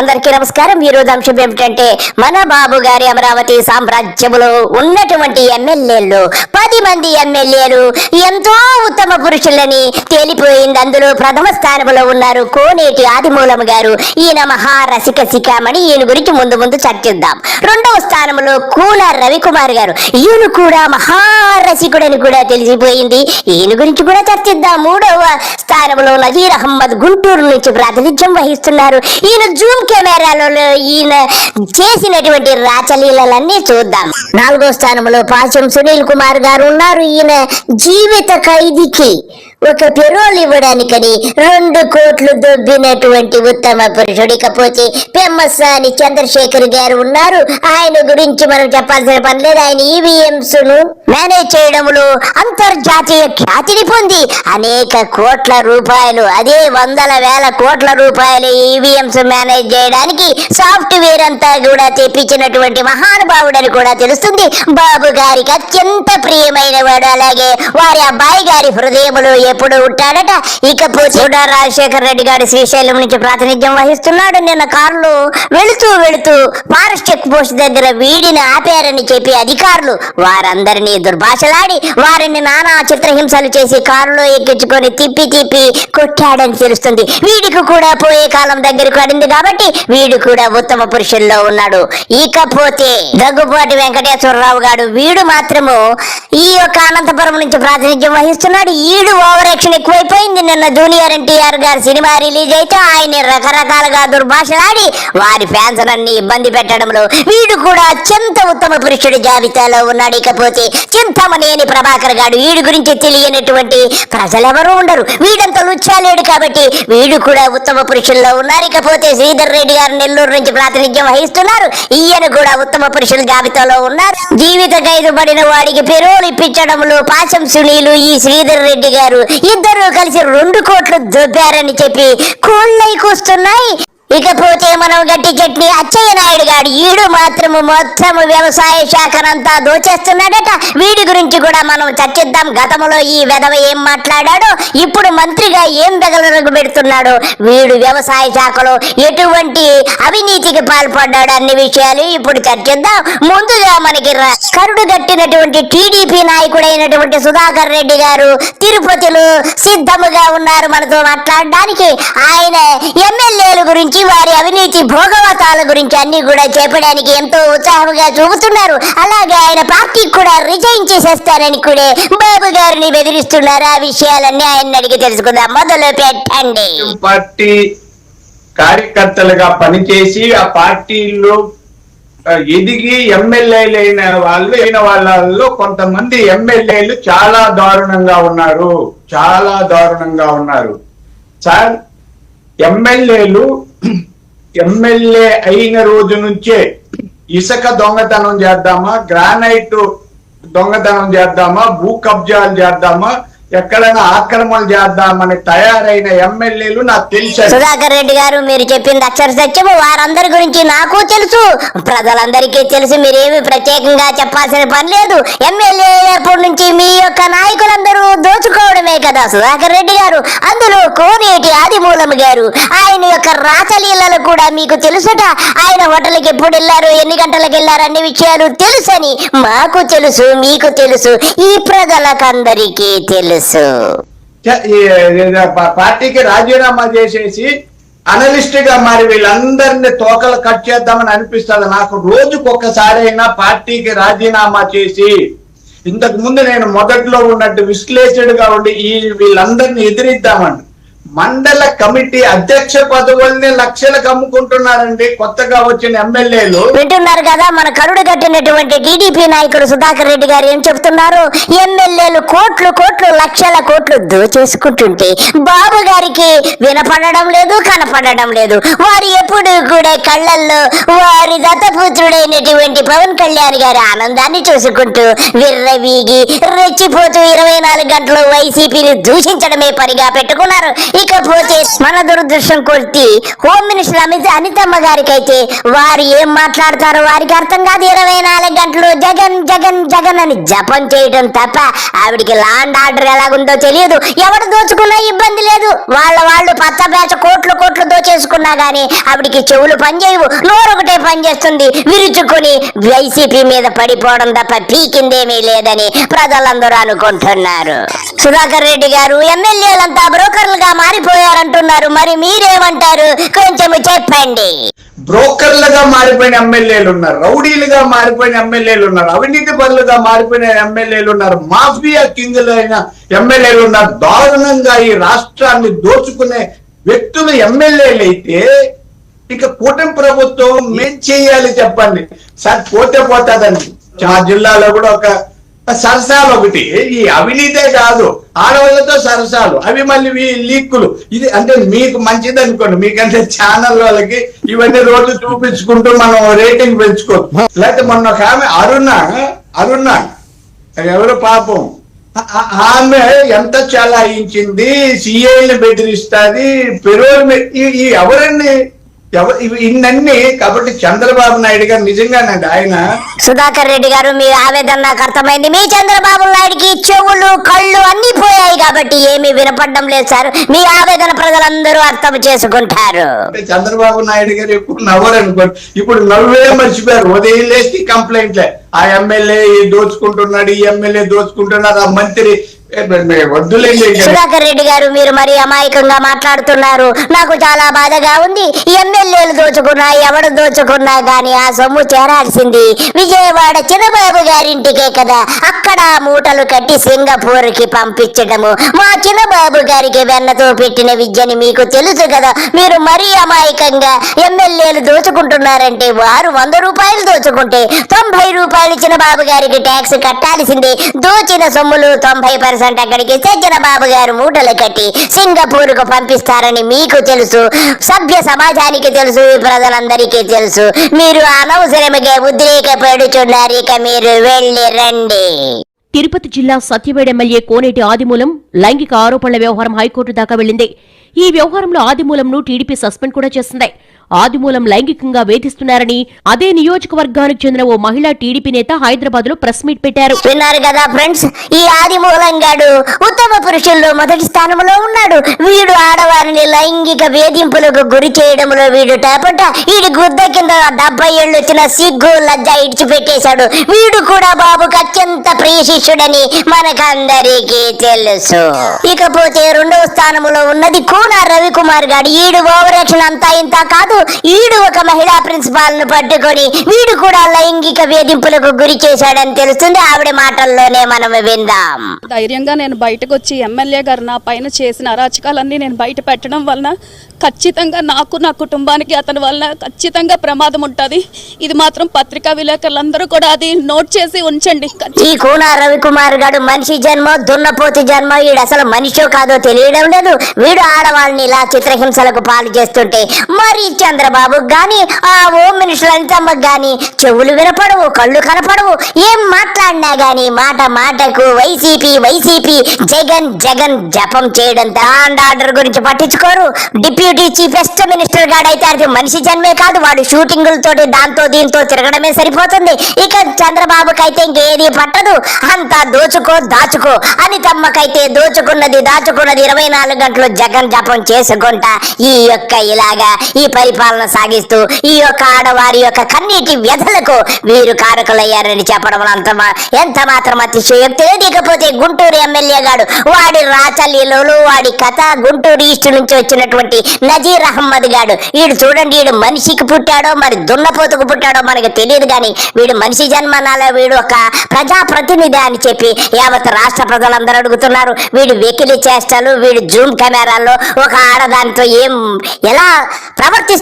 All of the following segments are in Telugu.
అందరికీ నమస్కారం. ఈ రోజు అంశం ఏమిటంటే మన బాబు గారి అమరావతి సామ్రాజ్యములో ఉన్నటువంటి ఎమ్మెల్యేలు పది మంది ఎమ్మెల్యేలు ఎంతో ఉత్తమ పురుషులని తేలిపోయింది. అందులో ప్రథమ స్థానంలో ఉన్నారు కోనేటి ఆదిమూలం గారు. ఈయన మహారసిక శిఖామణి. ఈయన గురించి ముందు ముందు చర్చిద్దాం. రెండవ స్థానంలో కూల రవికుమార్ గారు. ఈయన కూడా మహారసికుడని కూడా తెలిసిపోయింది. ఈయన గురించి కూడా చర్చిద్దాం. మూడవ స్థానంలో నజీర్ అహ్మద్ గుంటూరు నుంచి ప్రాతినిధ్యం వహిస్తున్నారు. ఈయన జూమ్ కెమెరాలలో ఈయన చేసినటువంటి రాచలీలలన్నీ చూద్దాం. నాలుగో స్థానంలో పాశం సునీల్ కుమార్ గారు ఉన్నారు. ఈయన జీవిత ఖైదీకి ఒక పెరోల్ ఇవ్వడానికని రెండు కోట్లు దొబ్బినటువంటి ఉత్తమ పురుషుడు. ఇకపోతే పెమ్మసాని చంద్రశేఖర్ గారు ఉన్నారు. ఆయన గురించి మనం చెప్పాల్సిన పని లేదు. ఆయన ఈవీఎంస్ను మేనేజ్ చేయడంలో అంతర్జాతీయ ఖ్యాతిని పొంది అనేక కోట్ల రూపాయలు అదే వందల వేల కోట్ల రూపాయలు ఈవీఎంస్ మేనేజ్ చేయడానికి సాఫ్ట్వేర్ అంతా కూడా తెప్పించినటువంటి మహానుభావుడని కూడా తెలుస్తుంది. బాబు గారికి అత్యంత ప్రియమైన వాడు. అలాగే వారి అబ్బాయి గారి హృదయంలో ఎప్పుడు ఉంటాడట? ఇకపోతే కూడా రాజశేఖర రెడ్డి గారి శ్రీశైలం నుంచి ప్రాతినిధ్యం వహిస్తున్నాడు. నిన్న కారులో వెళుతూ వెళుతూ ఫారెస్ట్ చెక్ పోస్ట్ దగ్గర వీడిని ఆపారని చెప్పి అధికారులు వారందరినీ దుర్భాషలాడి వారిని నానా చిత్రహింసలు చేసి కారులో ఎక్కించుకొని తిప్పి తిప్పి కొట్టాడని తెలుస్తుంది. వీడికి కూడా పోయే కాలం దగ్గరకు అడింది కాబట్టి వీడు కూడా ఉత్తమ పురుషుల్లో ఉన్నాడు. ఇకపోతే దగ్గుపాటి వెంకటేశ్వరరావు గారు వీడు మాత్రము ఈ యొక్క అనంతపురం నుంచి ప్రాతినిధ్యం వహిస్తున్నాడు. ఈడు ఓవర్ యాక్షన్ ఎక్కువైపోయింది. నిన్న జూనియర్ ఎన్టీఆర్ గారి సినిమా రిలీజ్ అయితే ఆయన్ని రకరకాలుగా దుర్భాషలాడి వారి ఫ్యాన్స్ అన్ని ఇబ్బంది పెట్టడంలో వీడు కూడా అత్యంత ఉత్తమ పురుషుడి జాబితాలో ఉన్నాడు. ఇకపోతే చింతమనేని ప్రభాకర్ గారు వీడి గురించి తెలియనటువంటి ప్రజలెవరూ ఉండరు. వీడంత లుచ్చాలేడు కాబట్టి వీడు కూడా ఉత్తమ పురుషుల్లో ఉన్నారు. ఇకపోతే శ్రీధర్ రెడ్డి గారు నెల్లూరు నుంచి ప్రాతినిధ్యం వహిస్తున్నారు. ఈయన కూడా ఉత్తమ పురుషుల జాబితాలో ఉన్నారు. జీవిత ఖైదు పడిన వాడికి పెరోలు ఇప్పించడంలో పాశం సునీలు ఈ శ్రీధర్ రెడ్డి గారు ఇద్దరు కలిసి రెండు కోట్లు దొబ్బారని చెప్పి కోళ్ళై కూస్తున్నాయి ఇకపోతే మనం గట్టి చెట్ని అచ్చయ్య నాయుడు గారు ఈడు మాత్రము మొత్తము వ్యవసాయ శాఖనంతా దోచేస్తున్నాడట. వీడి గురించి కూడా మనం చర్చిద్దాం. గతంలో ఈ వెధవ ఏం మాట్లాడాడో ఇప్పుడు మంత్రిగా ఏం దగలరకు పెడుతున్నాడు వీడు వ్యవసాయ శాఖలో ఎటువంటి అవినీతికి పాల్పడ్డాడు అన్ని విషయాలు ఇప్పుడు చర్చిద్దాం. ముందుగా మనకి కరుడు గట్టినటువంటి టీడీపీ నాయకుడైనటువంటి సుధాకర్ రెడ్డి గారు తిరుపతిలో సిద్ధముగా ఉన్నారు మనతో మాట్లాడడానికి. ఆయన ఎమ్మెల్యేల గురించి వారి అవినీతి భోగవతాల గురించి అన్ని కూడా చెప్పడానికి ఎంతో ఉత్సాహంగా చూపుతున్నారు. అలాగే ఆయన పార్టీ కూడా రిజైన్ చేసేస్తారని కూడా బాబు గారిని బెదిరిస్తున్నారు. ఆ విషయాలన్నీ ఆయన అడిగి తెలుసుకుందాం. మొదలు పెట్టండి. పార్టీ కార్యకర్తలుగా పనిచేసి ఆ పార్టీలో ఎదిగి ఎమ్మెల్యేలైన అయిన వాళ్ళు అయిన వాళ్ళలో కొంతమంది ఎమ్మెల్యేలు చాలా దారుణంగా ఉన్నారు. చాలా దారుణంగా ఉన్నారు. సార్ ఎమ్మెల్యేలు ఎమ్మెల్యే అయిన రోజు నుంచే ఇసుక దొంగతనం చేద్దామా గ్రానైట్ దొంగతనం చేద్దామా భూ కబ్జాలు చేద్దామా ఎక్కడైనా ఆక్రమణ చేద్దామని తయారైన ఎమ్మెల్యేలు నాకు తెలుసు సుధాకర్ రెడ్డి గారు మీరు చెప్పింది అక్షర సత్యము. వారందరి గురించి నాకు తెలుసు. ప్రజలందరికీ తెలుసు మీరేమి ప్రత్యేకంగా చెప్పాల్సిన పని లేదు. ఎమ్మెల్యే అప్పటి నుంచి మీ యొక్క నాయకులందరూ దోచుకోవడమే కదా సుధాకర్ రెడ్డి గారు. అందులో కోనేటి ఆదిమూలం గారు ఆయన యొక్క రాచలీలలు కూడా మీకు తెలుసుట. ఆయన హోటల్కి ఎప్పుడు వెళ్ళారు ఎన్ని గంటలకు వెళ్ళారు అన్ని విషయాలు తెలుసని మాకు తెలుసు మీకు తెలుసు. ఈ ప్రజలకందరికీ తెలుసు. చ- పార్టీకి రాజీనామా చేసేసి అనలిస్ట్గా మరి వీళ్ళందరినీ తోకలు కట్ చేద్దామని అనిపిస్తుంది. నాకు రోజుకు ఒక్కసారి అయినా పార్టీకి రాజీనామా చేసి ఇంతకు ముందు నేను మొదట్లో ఉన్నట్టు విశ్లేషుడుగా ఉండి ఈ వీళ్ళందరినీ ఎదిరిద్దామని మండల కమిటీ అధ్యక్ష పదవుల్ని లక్షలకు అమ్ముకుంటున్నారండి. కొత్తగా వచ్చిన ఎమ్మెల్యేలు. వింటున్నారు కదా మన కరుడు కట్టినటువంటి టీడీపీ నాయకుడు సుధాకర్ రెడ్డి గారు ఏం చెప్తున్నారు? ఎమ్మెల్యేలు కోట్లు కోట్లు లక్షల కోట్లు దోచేసుకుంటుంటే బాబు గారికి వినపడడం లేదు కనపడడం లేదు. వారు ఎప్పుడు కూడా కళ్ళల్లో వారి దత్తపుత్రుడైనటువంటి పవన్ కళ్యాణ్ గారి ఆనందాన్ని చూసుకుంటూ విర్రవీగి రెచ్చిపోతూ ఇరవై నాలుగు గంటలు వైసీపీని దూషించడమే పనిగా పెట్టుకున్నారు. ఇకపోతే మన దురదృష్టం కొద్ది హోమ్ మినిస్టర్ అమిత్ అనితమ్మ గారికి అయితే వారు ఏం మాట్లాడతారో వారికి అర్థం కాదు. ఇరవై నాలుగు గంటలు జగన్ జగన్ జగన్ అని జపం చేయడం తప్ప ఆవిడికి లాండ్ ఆర్డర్ ఎలాగుందో తెలియదు. ఎవడు దోచుకున్నా ఇబ్బంది లేదు. వాళ్ళ వాళ్ళు పచ్చ పేచ కోట్లు కోట్లు దోచేసుకున్నా గానీ ఆవిడికి చెవులు పనిచేయవు. నోరొకటే ఒకటే పనిచేస్తుంది. విరుచుకుని వైసీపీ మీద పడిపోవడం తప్ప పీకిందేమీ లేదని ప్రజలందరూ అనుకుంటున్నారు. సుధాకర్ రెడ్డి గారు ఎమ్మెల్యేలంతా బ్రోకర్లుగా మారిపోయారంటున్నారు. మరి మీరేమంటారు? కొంచెం చెప్పండి. బ్రోకర్లుగా మారిపోయిన ఎమ్మెల్యేలు ఉన్నారు రౌడీలుగా మారిపోయిన ఎమ్మెల్యేలు ఉన్నారు అవినీతి పరులుగా మారిపోయిన ఎమ్మెల్యేలు ఉన్నారు మాఫియా కింగులైన ఎమ్మెల్యేలు ఉన్నారు. దారుణంగా ఈ రాష్ట్రాన్ని దోచుకునే వ్యక్తులు ఎమ్మెల్యేలు అయితే ఇక కూటమి ప్రభుత్వం మేం చేయాలి చెప్పండి. సార్ పోతే పోతాదని ఆ జిల్లాలో కూడా ఒక సరసాలు ఒకటి. ఈ అవినీతే కాదు ఆడవాళ్ళతో సరసాలు. అవి మళ్ళీ ఈ లీక్కులు. ఇది అంటే మీకు మంచిది అనుకోండి. మీకంటే ఛానల్ వాళ్ళకి ఇవన్నీ రోజు చూపించుకుంటూ మనం రేటింగ్ పెంచుకోవచ్చు. లేకపోతే మొన్న ఒక ఆమె అరుణ అరుణ ఎవరు పాపం? ఆమె ఎంత చలాయించింది? సిఐని బెదిరిస్తుంది పెరోల్ ఎవరండి? ఎవ ఇవి- ఇన్నన్నీ కాబట్టి చంద్రబాబు నాయుడు గారు నిజంగానండి. ఆయన సుధాకర్ రెడ్డి గారు మీ ఆవేదన నాకు అర్థమైంది. మీ చంద్రబాబు నాయుడికి చెవులు కళ్ళు అన్ని పోయాయి కాబట్టి ఏమీ వినపడడం లేదు సార్. మీ ఆవేదన ప్రజలందరూ అర్థం చేసుకుంటారు. చంద్రబాబు నాయుడు గారు ఎప్పుడు నవ్వరు అనుకోండి ఇప్పుడు నవ్వే మర్చిపోయారు. ఉదయం లేచి కంప్లైంట్లే ఆ ఎమ్మెల్యే దోచుకుంటున్నాడు ఈ ఎమ్మెల్యే దోచుకుంటున్నాడు ఆ మంత్రి సుధాకర్ రెడ్డి గారు మీరు మరి అమాయకంగా మాట్లాడుతున్నారు. నాకు చాలా బాధగా ఉంది. ఎమ్మెల్యేలు దోచుకున్నా ఎవడు దోచుకున్నా గాని ఆ సొమ్ము చేరాల్సింది విజయవాడ చిన్నబాబు గారింటికే కదా. అక్కడ మూటలు కట్టి సింగపూర్కి పంపించడము. మా చిన్నబాబు గారికి వెన్నతో పెట్టిన విద్యని మీకు తెలుసు కదా. మీరు మరీ అమాయకంగా ఎమ్మెల్యేలు దోచుకుంటున్నారంటే వారు వంద రూపాయలు దోచుకుంటే తొంభై రూపాయలు చిన్నబాబు గారికి ట్యాక్స్ కట్టాల్సిందే. దోచిన సొమ్ములు తొంభై అంటే అక్కడికి సజ్జన బాబు గారు మూటలు కట్టి సింగపూర్కు పంపిస్తారని మీకు తెలుసు. సభ్య సమాజానికి తెలుసు. ప్రజలందరికీ తెలుసు. మీరు అనవసరముగా ఉద్రేకపడుచున్నారు. ఇక మీరు వెళ్ళి రండి. తిరుపతి జిల్లా సత్యవేడ ఎమ్మెల్యే కోనేటి ఆదిమూలం లైంగిక ఆరోపణల వ్యవహారం హైకోర్టు దాకా వెళ్ళింది ఈ వ్యవహారంలో ఆదిమూలంను టీడీపీ సస్పెండ్ కూడా చేసింది. ఆదిమూలం లైంగికంగా వేధిస్తున్నారని అదే నియోజకవర్గానికి చెందిన ఓ మహిళా టీడీపీ నేత హైదరాబాద్లో ప్రెస్ మీట్ పెట్టారు. విన్నారు కదా ఫ్రెండ్స్ ఈ ఆది మూలంగాడు ఉత్తమ పురుషుల్లో మొదటి స్థానంలో ఉన్నాడు. వీడు ఆడవారిని లైంగిక వేధింపులకు గురి చేయడంలో వీడు టేపట వీడి గుద్ద కింద డెబ్బై ఏళ్ళు వచ్చిన సిగ్గు లజ్జ ఇడిచిపెట్టేశాడు. వీడు కూడా బాబుకు అత్యంత ప్రియ శిష్యుడని మనకందరికీ తెలుసు. ఇకపోతే రెండవ స్థానంలో ఉన్నది కూన రవికుమార్ గాడు. ఈడు ఓవరాక్షన్ అంతా ఇంత కాదు. ఈడు ఒక మహిళా ప్రిన్సిపాల్ను పట్టుకొని వీడు కూడా లైంగిక వేధింపులకు గురి చేశాడని తెలుస్తుంది. ఆవిడ మాటల్లోనే మనం విందాం. ధైర్యంగా నేను బయటకు వచ్చి ఎమ్మెల్యే గారు నా పైన చేసిన అరాచకాలన్నీ నేను బయట పెట్టడం వలన ఖచ్చితంగా నాకు నా కుటుంబానికి అతని వలన ఖచ్చితంగా ప్రమాదం ఉంటుంది. ఇది మాత్రం పత్రికా విలేకరులందరూ కూడా అది నోట్ చేసి ఉంచండి. ఈ కూన రవికుమార్ గాడు మనిషి జన్మ దున్నపోతు జన్మ వీడు అసలు మనిషో కాదో తెలియడం లేదు. వీడు ఆడవాళ్ళని ఇలా చిత్రహింసలకు పాలు చేస్తుంటే మరి చంద్రబాబు గాని ఆ ఓం మినిస్టర్ అనితమ్మకు గాని చెవులు వినపడవు కళ్ళు కనపడవు ఏం మాట్లాడినా గాని మాట మాటకు వైసీపీ వైసీపీ జగన్ జగన్ జపం చేయడం అండ్ ఆర్డర్ గురించి పట్టించుకోరు. డిప్యూటీ చీఫెస్ట్ మినిస్టర్ గాడైతే అది మనిషి జన్మే కాదు వాడు షూటింగులతో దాంతో దీంతో తిరగడమే సరిపోతుంది. ఇక చంద్రబాబుకి అయితే ఇంకేది పట్టదు. అంతా దోచుకో దాచుకో. అని తమ్మకైతే దోచుకున్నది దాచుకున్నది ఇరవై నాలుగు గంటలు జగన్ జపం చేసుకుంటా ఈ యొక్క ఇలాగా ఈ పరిపాలన సాగిస్తూ ఈ యొక్క ఆడవారి యొక్క కన్నీటి వ్యధలకు వీరు కారకులయ్యారని చెప్పడం అంత ఎంత మాత్రం అతిశయోక్తి లేకపోతే గుంటూరు ఎమ్మెల్యే గాడు వాడి రాచలీలలో వాడి కథ గుంటూరు ఈస్ట్ నుంచి వచ్చినటువంటి నజీర్ అహ్మద్ గాడు. వీడు చూడండి వీడు మనిషికి పుట్టాడో మరి దున్నపోతుకు పుట్టాడో మనకు తెలియదు కానీ వీడు మనిషి జన్మనాలో వీడు ఒక ప్రజాప్రతినిధి అని చెప్పి యావత్ రాష్ట్ర ప్రజలందరూ అడుగుతున్నారు. వీడు వెకిలి చేష్టలు వీడు జూమ్ కెమెరాల్లో ఒక ఆడదానితో ఏం ఎలా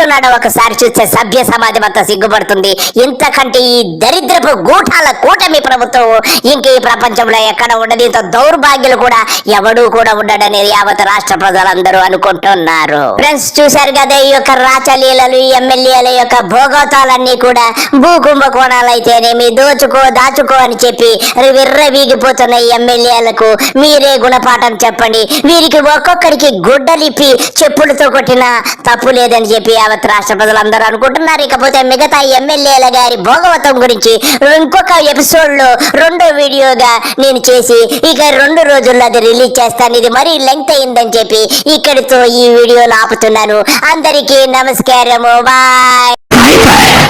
ప్రవర్తిస్తున్నాడో ఒకసారి చూస్తే సభ్య సమాజం అంతా సిగ్గుపడుతుంది. ఇంతకంటే ఈ దరిద్రపు గూఠాల కూటమి ప్రభుత్వం ఇంక ఈ ప్రపంచంలో ఎక్కడ ఉండదు. ఇంత దౌర్భాగ్యులు కూడా ఎవడూ కూడా ఉండడనేది యావత్ రాష్ట్ర ప్రజలందరూ అనుకుంటున్నారు. ఫ్రెండ్స్ చూశారు కదా ఈ యొక్క రాచలీలలు ఎమ్మెల్యేల యొక్క భోగోతాలన్నీ కూడా భూ కుంభకోణాలు దోచుకో దాచుకో అని చెప్పి విర్ర వీగిపోతున్న ఎమ్మెల్యేలకు మీరే గుణపాఠం చెప్పండి. వీరికి ఒక్కొక్కరికి గుడ్డలిప్పి చెప్పులతో కొట్టిన తప్పు లేదని చెప్పి యావత్ రాష్ట్ర ప్రజలందరూ అనుకుంటున్నారు. ఇకపోతే మిగతా ఎమ్మెల్యేల గారి భోగవతం గురించి ఇంకొక ఎపిసోడ్లో రెండో వీడియోగా నేను చేసి ఇక రెండు రోజుల్లో అది రిలీజ్ చేస్తాను. ఇది మరీ లెంగ్త్ అయిందని చెప్పి ఇక్కడితో ఈ వీడియోను ఆపుతున్నాను. అందరికీ నమస్కారము. బాయ్